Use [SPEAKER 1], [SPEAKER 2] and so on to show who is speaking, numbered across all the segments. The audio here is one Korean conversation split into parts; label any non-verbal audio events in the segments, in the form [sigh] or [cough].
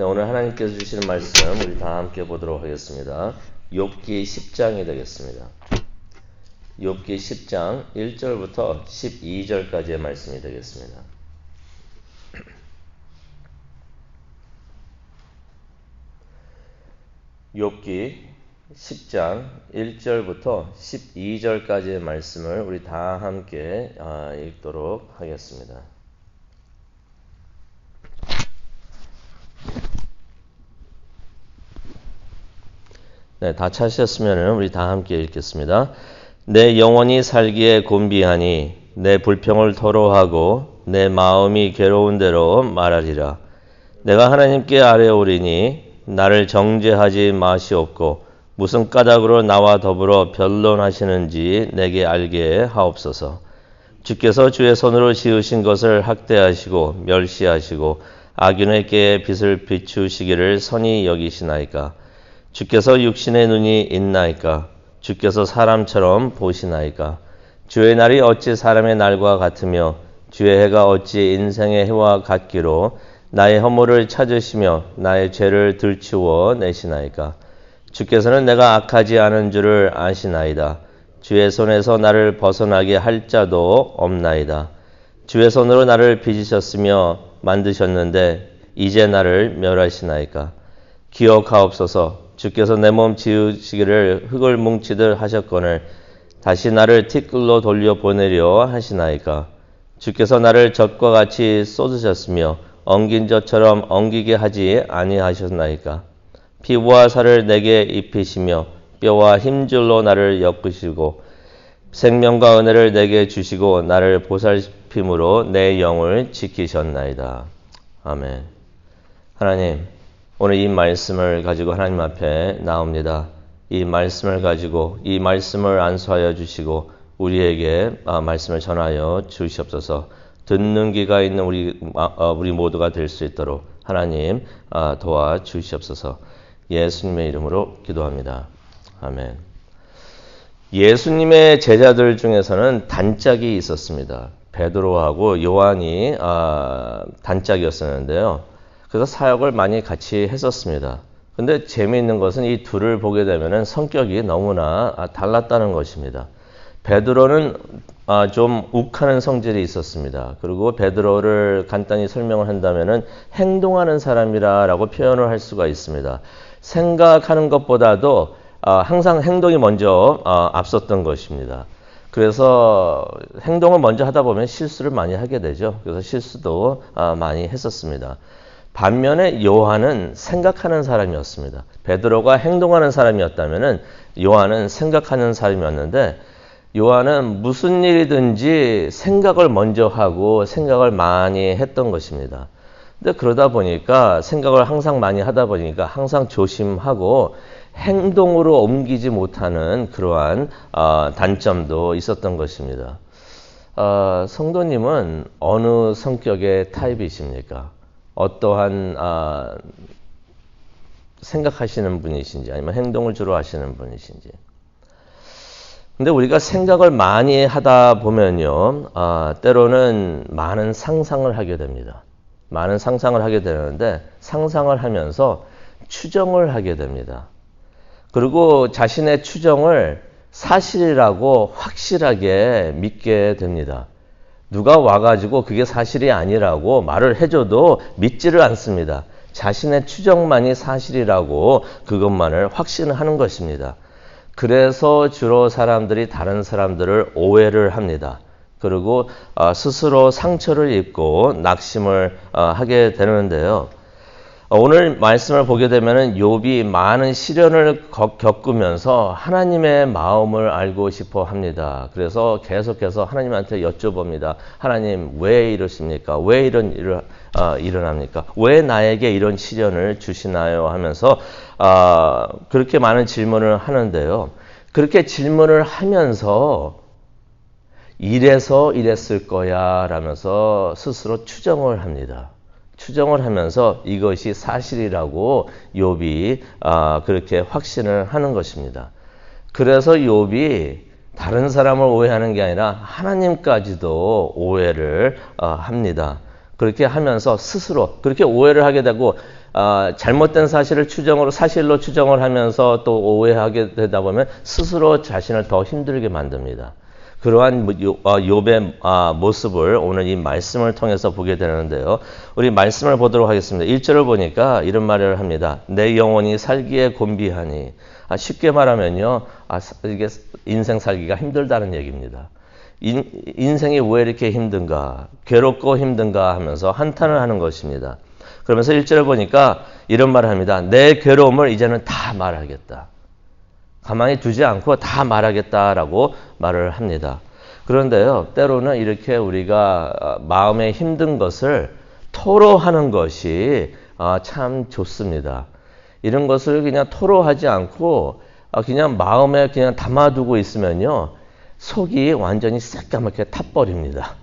[SPEAKER 1] 네, 오늘 하나님께서 주시는 말씀 우리 다 함께 보도록 하겠습니다. 욥기 10장이 되겠습니다. 욥기 10장 1절부터 12절까지의 말씀이 되겠습니다. 욥기 10장 1절부터 12절까지의 말씀을 우리 다 함께 아, 읽도록 하겠습니다. 네, 다 찾으셨으면 우리 다 함께 읽겠습니다. 내 영혼이 살기에 곤비하니 내 불평을 토로하고 내 마음이 괴로운 대로 말하리라. 내가 하나님께 아뢰오리니 나를 정죄하지 마시옵고 무슨 까닭으로 나와 더불어 변론하시는지 내게 알게 하옵소서. 주께서 주의 손으로 지으신 것을 학대하시고 멸시하시고 악인에게 빛을 비추시기를 선히 여기시나이까. 주께서 육신의 눈이 있나이까? 주께서 사람처럼 보시나이까? 주의 날이 어찌 사람의 날과 같으며 주의 해가 어찌 인생의 해와 같기로 나의 허물을 찾으시며 나의 죄를 들추어 내시나이까? 주께서는 내가 악하지 않은 줄을 아시나이다. 주의 손에서 나를 벗어나게 할 자도 없나이다. 주의 손으로 나를 빚으셨으며 만드셨는데 이제 나를 멸하시나이까? 기억하옵소서 주께서 내 몸 지으시기를 흙을 뭉치듯 하셨거늘 다시 나를 티끌로 돌려 보내려 하시나이까 주께서 나를 젖과 같이 쏟으셨으며 엉긴 젖처럼 엉기게 하지 아니하셨나이까 피부와 살을 내게 입히시며 뼈와 힘줄로 나를 엮으시고 생명과 은혜를 내게 주시고 나를 보살핌으로 내 영을 지키셨나이다. 아멘. 하나님 오늘 이 말씀을 가지고 하나님 앞에 나옵니다. 이 말씀을 가지고 이 말씀을 안수하여 주시고 우리에게 아, 말씀을 전하여 주시옵소서. 듣는 귀가 있는 우리 아, 어, 우리 모두가 될 수 있도록 하나님 아, 도와 주시옵소서. 예수님의 이름으로 기도합니다. 아멘. 예수님의 제자들 중에서는 단짝이 있었습니다. 베드로하고 요한이 단짝이었었는데요. 그래서 사역을 많이 같이 했었습니다. 근데 재미있는 것은 이 둘을 보게 되면 성격이 너무나 아, 달랐다는 것입니다. 베드로는 아, 좀 욱하는 성질이 있었습니다. 그리고 베드로를 간단히 설명을 한다면 행동하는 사람이라고 표현을 할 수가 있습니다. 생각하는 것보다도 아, 항상 행동이 먼저 앞섰던 것입니다. 그래서 행동을 먼저 하다 보면 실수를 많이 하게 되죠. 그래서 실수도 많이 했었습니다. 반면에 요한은 생각하는 사람이었습니다. 베드로가 행동하는 사람이었다면 요한은 생각하는 사람이었는데 요한은 무슨 일이든지 생각을 먼저 하고 생각을 많이 했던 것입니다. 근데 그러다 보니까 생각을 항상 많이 하다 보니까 항상 조심하고 행동으로 옮기지 못하는 그러한 어, 단점도 있었던 것입니다. 어, 성도님은 어느 성격의 타입이십니까? 어떠한 아, 생각하시는 분이신지 아니면 행동을 주로 하시는 분이신지. 근데 우리가 생각을 많이 하다 보면요, 아, 때로는 많은 상상을 하게 됩니다. 많은 상상을 하게 되는데 상상을 하면서 추정을 하게 됩니다. 그리고 자신의 추정을 사실이라고 확실하게 믿게 됩니다. 누가 와가지고 그게 사실이 아니라고 말을 해줘도 믿지를 않습니다. 자신의 추정만이 사실이라고 그것만을 확신하는 것입니다. 그래서 주로 사람들이 다른 사람들을 오해를 합니다. 그리고 어, 스스로 상처를 입고 낙심을 어, 하게 되는데요. 어, 오늘 말씀을 보게 되면 욥이 많은 시련을 겪으면서 하나님의 마음을 알고 싶어 합니다. 그래서 계속해서 하나님한테 여쭤봅니다. 하나님 왜 이러십니까? 왜 이런 일을 어, 일어납니까? 왜 나에게 이런 시련을 주시나요? 하면서 어, 그렇게 많은 질문을 하는데요. 그렇게 질문을 하면서 이래서 이랬을 거야 라면서 스스로 추정을 합니다. 추정을 하면서 이것이 사실이라고 욥이 아, 그렇게 확신을 하는 것입니다. 그래서 욥이 다른 사람을 오해하는 게 아니라 하나님까지도 오해를 어, 합니다. 그렇게 하면서 스스로 그렇게 오해를 하게 되고 아, 잘못된 사실을 추정으로 사실로 추정을 하면서 또 오해하게 되다 보면 스스로 자신을 더 힘들게 만듭니다. 그러한 뭐 아, 욥의 아, 모습을 오늘 이 말씀을 통해서 보게 되는데요. 우리 말씀을 보도록 하겠습니다. 1절을 보니까 이런 말을 합니다. 내 영혼이 살기에 곤비하니. 아, 쉽게 말하면요. 아, 이게 인생 살기가 힘들다는 얘기입니다. 인, 인생이 왜 이렇게 힘든가? 괴롭고 힘든가 하면서 한탄을 하는 것입니다. 그러면서 1절을 보니까 이런 말을 합니다. 내 괴로움을 이제는 다 말하겠다. 가만히 두지 않고 다 말하겠다라고 말을 합니다. 그런데요, 때로는 이렇게 우리가 어, 마음에 힘든 것을 토로하는 것이 어, 참 좋습니다. 이런 것을 그냥 토로하지 않고 어, 그냥 마음에 그냥 담아두고 있으면요, 속이 완전히 새까맣게 타버립니다.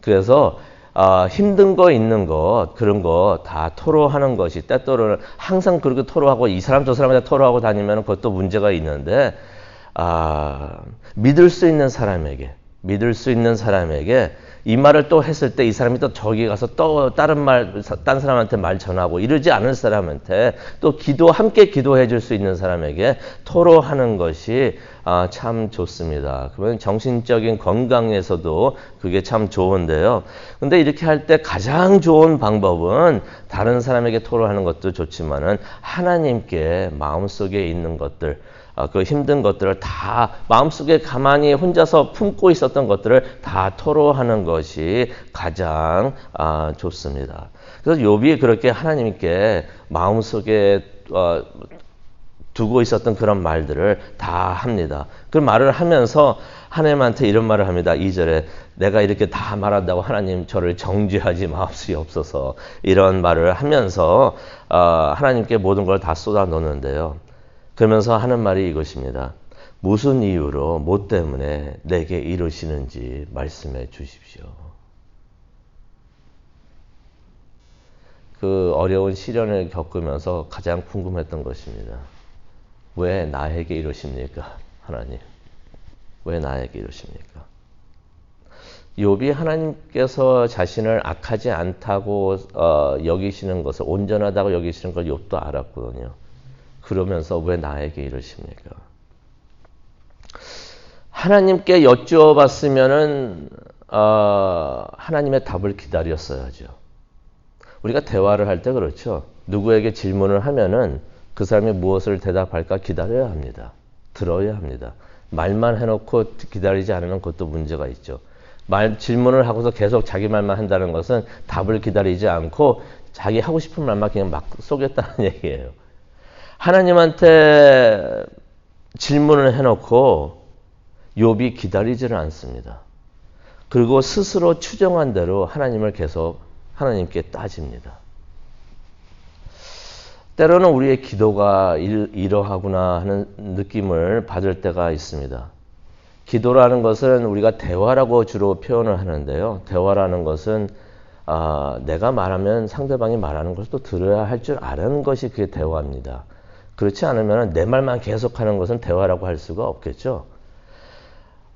[SPEAKER 1] 그래서 어, 힘든 거 있는 것 그런 거 다 토로하는 것이 때때로는 항상 그렇게 토로하고 이 사람 저 사람한테 토로하고 다니면 그것도 문제가 있는데 아, 믿을 수 있는 사람에게 믿을 수 있는 사람에게 이 말을 또 했을 때 이 사람이 또 저기 가서 또 다른 말, 딴 사람한테 말 전하고 이러지 않은 사람한테 또 기도, 함께 기도해 줄 수 있는 사람에게 토로하는 것이 아, 참 좋습니다. 그러면 정신적인 건강에서도 그게 참 좋은데요. 근데 이렇게 할 때 가장 좋은 방법은 다른 사람에게 토로하는 것도 좋지만은 하나님께 마음속에 있는 것들, 아, 그 힘든 것들을 다 마음속에 가만히 혼자서 품고 있었던 것들을 다 토로하는 것이 가장 아, 좋습니다. 그래서 욥이 그렇게 하나님께 마음속에 어, 두고 있었던 그런 말들을 다 합니다. 그 말을 하면서 하나님한테 이런 말을 합니다. 2절에 내가 이렇게 다 말한다고 하나님 저를 정죄하지 마옵시옵소서 이런 말을 하면서 어, 하나님께 모든 걸 다 쏟아 놓는데요. 그러면서 하는 말이 이것입니다. 무슨 이유로, 뭐 때문에 내게 이러시는지 말씀해 주십시오. 그 어려운 시련을 겪으면서 가장 궁금했던 것입니다. 왜 나에게 이러십니까? 하나님. 왜 나에게 이러십니까? 욥이 하나님께서 자신을 악하지 않다고 어, 여기시는 것을 온전하다고 여기시는 걸 욥도 알았거든요. 그러면서 왜 나에게 이러십니까? 하나님께 여쭈어봤으면은 어, 하나님의 답을 기다렸어야죠. 우리가 대화를 할 때 그렇죠. 누구에게 질문을 하면은 그 사람이 무엇을 대답할까 기다려야 합니다. 들어야 합니다. 말만 해놓고 기다리지 않으면 그것도 문제가 있죠. 말 질문을 하고서 계속 자기 말만 한다는 것은 답을 기다리지 않고 자기 하고 싶은 말만 그냥 막 쏘겠다는 [laughs] 얘기예요. 하나님한테 질문을 해놓고 욥이 기다리지를 않습니다. 그리고 스스로 추정한 대로 하나님을 계속 하나님께 따집니다. 때로는 우리의 기도가 이러하구나 하는 느낌을 받을 때가 있습니다. 기도라는 것은 우리가 대화라고 주로 표현을 하는데요. 대화라는 것은 아, 내가 말하면 상대방이 말하는 것을 또 들어야 할 줄 아는 것이 그게 대화입니다. 그렇지 않으면 내 말만 계속하는 것은 대화라고 할 수가 없겠죠.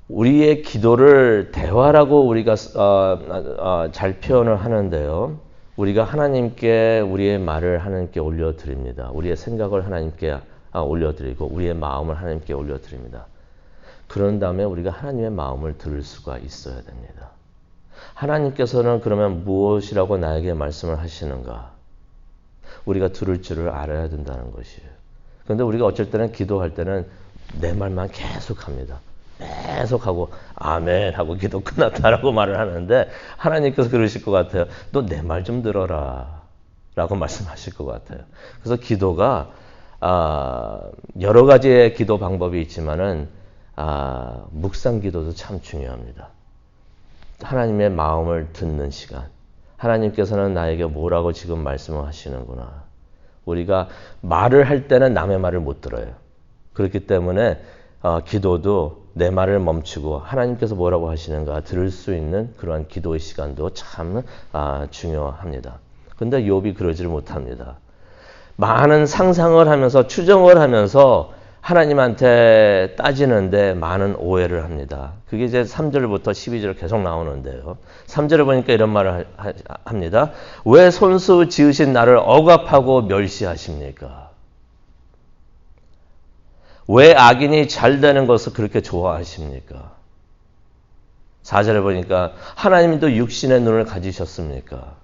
[SPEAKER 1] 우리의 기도를 대화라고 우리가 어, 어, 잘 표현을 하는데요. 우리가 하나님께 우리의 말을 하나님께 올려드립니다. 우리의 생각을 하나님께 아, 올려드리고 우리의 마음을 하나님께 올려드립니다. 그런 다음에 우리가 하나님의 마음을 들을 수가 있어야 됩니다. 하나님께서는 그러면 무엇이라고 나에게 말씀을 하시는가? 우리가 들을 줄을 알아야 된다는 것이에요. 그런데 우리가 어쩔 때는 기도할 때는 내 말만 계속합니다. 계속하고 아멘 하고 기도 끝났다라고 말을 하는데 하나님께서 그러실 것 같아요. 너 내 말 좀 들어라 라고 말씀하실 것 같아요. 그래서 기도가 아, 여러 가지의 기도 방법이 있지만은 아, 묵상 기도도 참 중요합니다. 하나님의 마음을 듣는 시간. 하나님께서는 나에게 뭐라고 지금 말씀을 하시는구나. 우리가 말을 할 때는 남의 말을 못 들어요. 그렇기 때문에 어, 기도도 내 말을 멈추고 하나님께서 뭐라고 하시는가 들을 수 있는 그러한 기도의 시간도 참 아, 중요합니다. 근데 욥이 그러지를 못합니다. 많은 상상을 하면서 추정을 하면서 하나님한테 따지는데 많은 오해를 합니다. 그게 이제 3절부터 12절 계속 나오는데요. 3절을 보니까 이런 말을 하, 합니다. 왜 손수 지으신 나를 억압하고 멸시하십니까? 왜 악인이 잘 되는 것을 그렇게 좋아하십니까? 4절에 보니까 하나님도 육신의 눈을 가지셨습니까?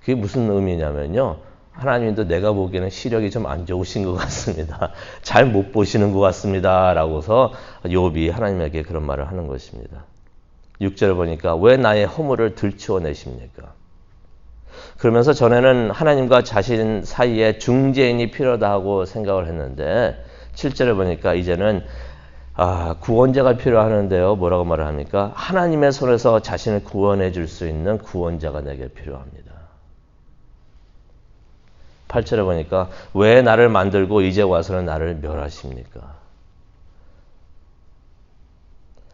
[SPEAKER 1] 그게 무슨 의미냐면요. 하나님도 내가 보기에는 시력이 좀 안 좋으신 것 같습니다. [laughs] 잘 못 보시는 것 같습니다. 라고서 욥이 하나님에게 그런 말을 하는 것입니다. 6절을 보니까 왜 나의 허물을 들추어 내십니까? 그러면서 전에는 하나님과 자신 사이에 중재인이 필요하다고 생각을 했는데 7절을 보니까 이제는 아, 구원자가 필요하는데요. 뭐라고 말을 합니까? 하나님의 손에서 자신을 구원해 줄 수 있는 구원자가 내게 필요합니다. 8절에 보니까 왜 나를 만들고 이제 와서는 나를 멸하십니까?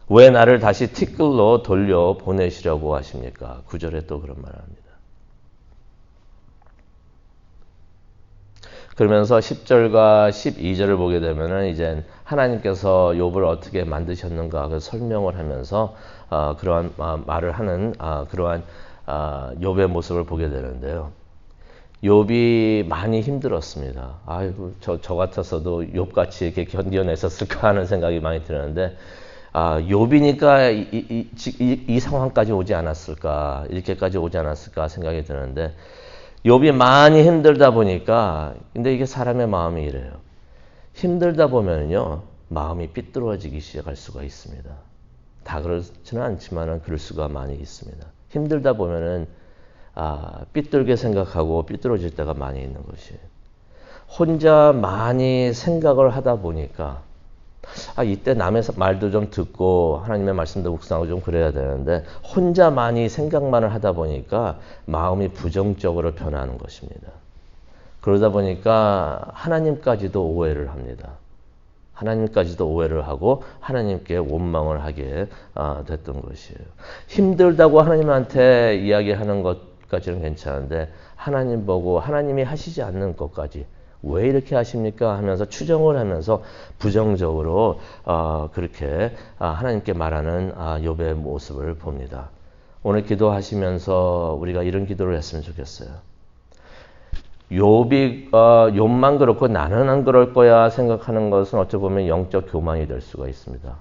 [SPEAKER 1] 왜 나를 다시 티끌로 돌려 보내시려고 하십니까? 9절에 또 그런 말을 합니다. 그러면서 10절과 12절을 보게 되면은 이제 하나님께서 욥을 어떻게 만드셨는가 그 설명을 하면서 어, 그러한 어, 말을 하는 어, 그러한 어, 욥의 모습을 보게 되는데요. 욥이 많이 힘들었습니다. 아이고 저, 저 같았어도 욥같이 이렇게 견뎌냈었을까 하는 생각이 많이 드는데 아, 욥이니까 이, 이, 이, 이, 상황까지 오지 않았을까 이렇게까지 오지 않았을까 생각이 드는데 욥이 많이 힘들다 보니까 근데 이게 사람의 마음이 이래요. 힘들다 보면요 마음이 삐뚤어지기 시작할 수가 있습니다. 다 그렇지는 않지만은 그럴 수가 많이 있습니다. 힘들다 보면은 아, 삐뚤게 생각하고 삐뚤어질 때가 많이 있는 것이에요. 혼자 많이 생각을 하다 보니까 아, 이때 남의 말도 좀 듣고 하나님의 말씀도 묵상하고 좀 그래야 되는데 혼자 많이 생각만을 하다 보니까 마음이 부정적으로 변하는 것입니다. 그러다 보니까 하나님까지도 오해를 합니다. 하나님까지도 오해를 하고 하나님께 원망을 하게 아, 됐던 것이에요. 힘들다고 하나님한테 이야기하는 것 까지는 괜찮은데 하나님 보고 하나님이 하시지 않는 것까지 왜 이렇게 하십니까? 하면서 추정을 하면서 부정적으로 어, 그렇게 아, 하나님께 말하는 아, 욥의 모습을 봅니다. 오늘 기도하시면서 우리가 이런 기도를 했으면 좋겠어요. 욥이 어, 욥만 그렇고 나는 안 그럴 거야 생각하는 것은 어찌 보면 영적 교만이 될 수가 있습니다.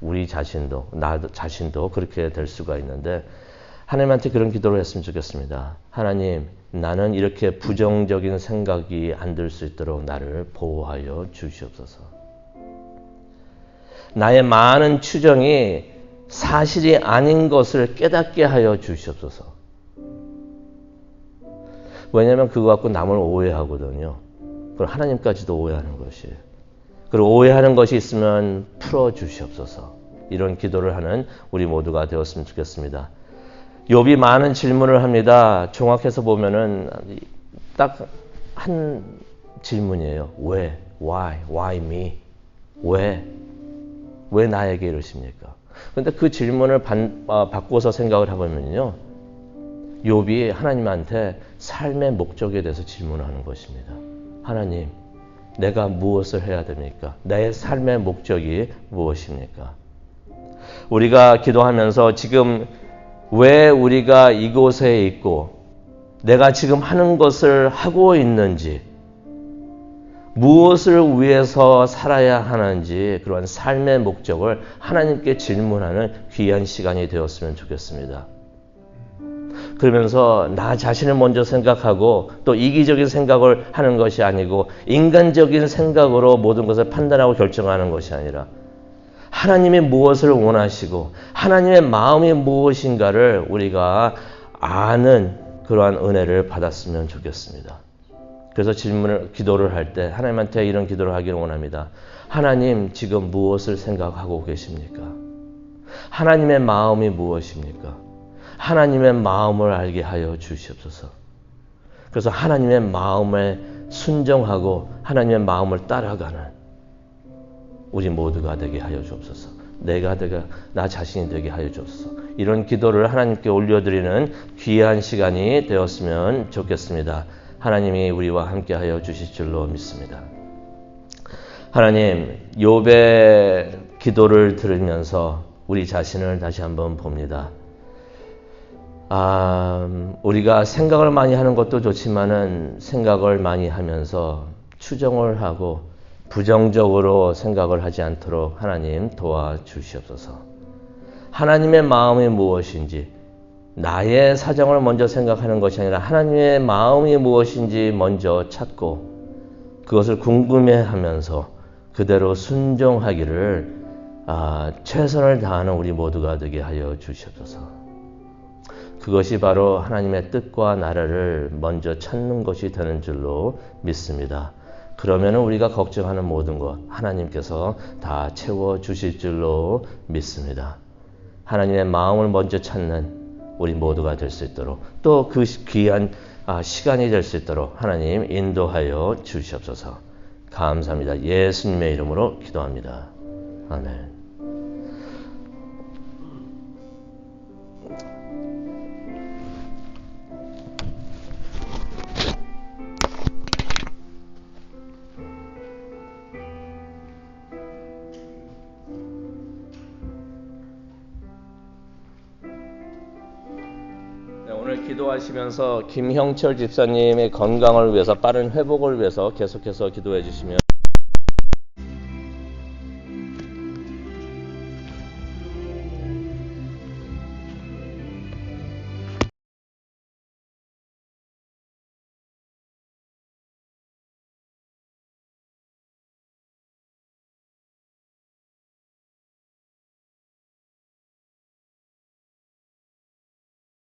[SPEAKER 1] 우리 자신도 나 자신도 그렇게 될 수가 있는데 하나님한테 그런 기도를 했으면 좋겠습니다. 하나님, 나는 이렇게 부정적인 생각이 안 들 수 있도록 나를 보호하여 주시옵소서. 나의 많은 추정이 사실이 아닌 것을 깨닫게 하여 주시옵소서. 왜냐하면 그거 갖고 남을 오해하거든요. 그럼 하나님까지도 오해하는 것이에요. 그리고 오해하는 것이 있으면 풀어 주시옵소서. 이런 기도를 하는 우리 모두가 되었으면 좋겠습니다. 욥이 많은 질문을 합니다. 종합해서 보면은 딱 한 질문이에요. 왜? Why? Why me? 왜? 왜 나에게 이러십니까? 근데 그 질문을 반, 어, 바꿔서 생각을 해보면요. 욥이 하나님한테 삶의 목적에 대해서 질문하는 것입니다. 하나님, 내가 무엇을 해야 됩니까? 내 삶의 목적이 무엇입니까? 우리가 기도하면서 지금 왜 우리가 이곳에 있고 내가 지금 하는 것을 하고 있는지 무엇을 위해서 살아야 하는지 그런 삶의 목적을 하나님께 질문하는 귀한 시간이 되었으면 좋겠습니다. 그러면서 나 자신을 먼저 생각하고 또 이기적인 생각을 하는 것이 아니고 인간적인 생각으로 모든 것을 판단하고 결정하는 것이 아니라 하나님이 무엇을 원하시고 하나님의 마음이 무엇인가를 우리가 아는 그러한 은혜를 받았으면 좋겠습니다. 그래서 질문을 기도를 할 때 하나님한테 이런 기도를 하기를 원합니다. 하나님 지금 무엇을 생각하고 계십니까? 하나님의 마음이 무엇입니까? 하나님의 마음을 알게 하여 주시옵소서. 그래서 하나님의 마음에 순정하고 하나님의 마음을 따라가는 우리 모두가 되게 하여 주옵소서. 내가 되가 나 자신이 되게 하여 주옵소서. 이런 기도를 하나님께 올려드리는 귀한 시간이 되었으면 좋겠습니다. 하나님이 우리와 함께 하여 주실 줄로 믿습니다. 하나님, 욥의 기도를 들으면서 우리 자신을 다시 한번 봅니다. 아, 우리가 생각을 많이 하는 것도 좋지만은 생각을 많이 하면서 추정을 하고 부정적으로 생각을 하지 않도록 하나님 도와주시옵소서. 하나님의 마음이 무엇인지 나의 사정을 먼저 생각하는 것이 아니라 하나님의 마음이 무엇인지 먼저 찾고 그것을 궁금해 하면서 그대로 순종하기를 아, 최선을 다하는 우리 모두가 되게 하여 주시옵소서. 그것이 바로 하나님의 뜻과 나라를 먼저 찾는 것이 되는 줄로 믿습니다. 그러면 우리가 걱정하는 모든 것 하나님께서 다 채워 주실 줄로 믿습니다. 하나님의 마음을 먼저 찾는 우리 모두가 될 수 있도록 또 그 귀한 아, 시간이 될 수 있도록 하나님 인도하여 주시옵소서. 감사합니다. 예수님의 이름으로 기도합니다. 아멘. 오늘 기도하시면서 김형철 집사님의 건강을 위해서 빠른 회복을 위해서 계속해서 기도해 주시면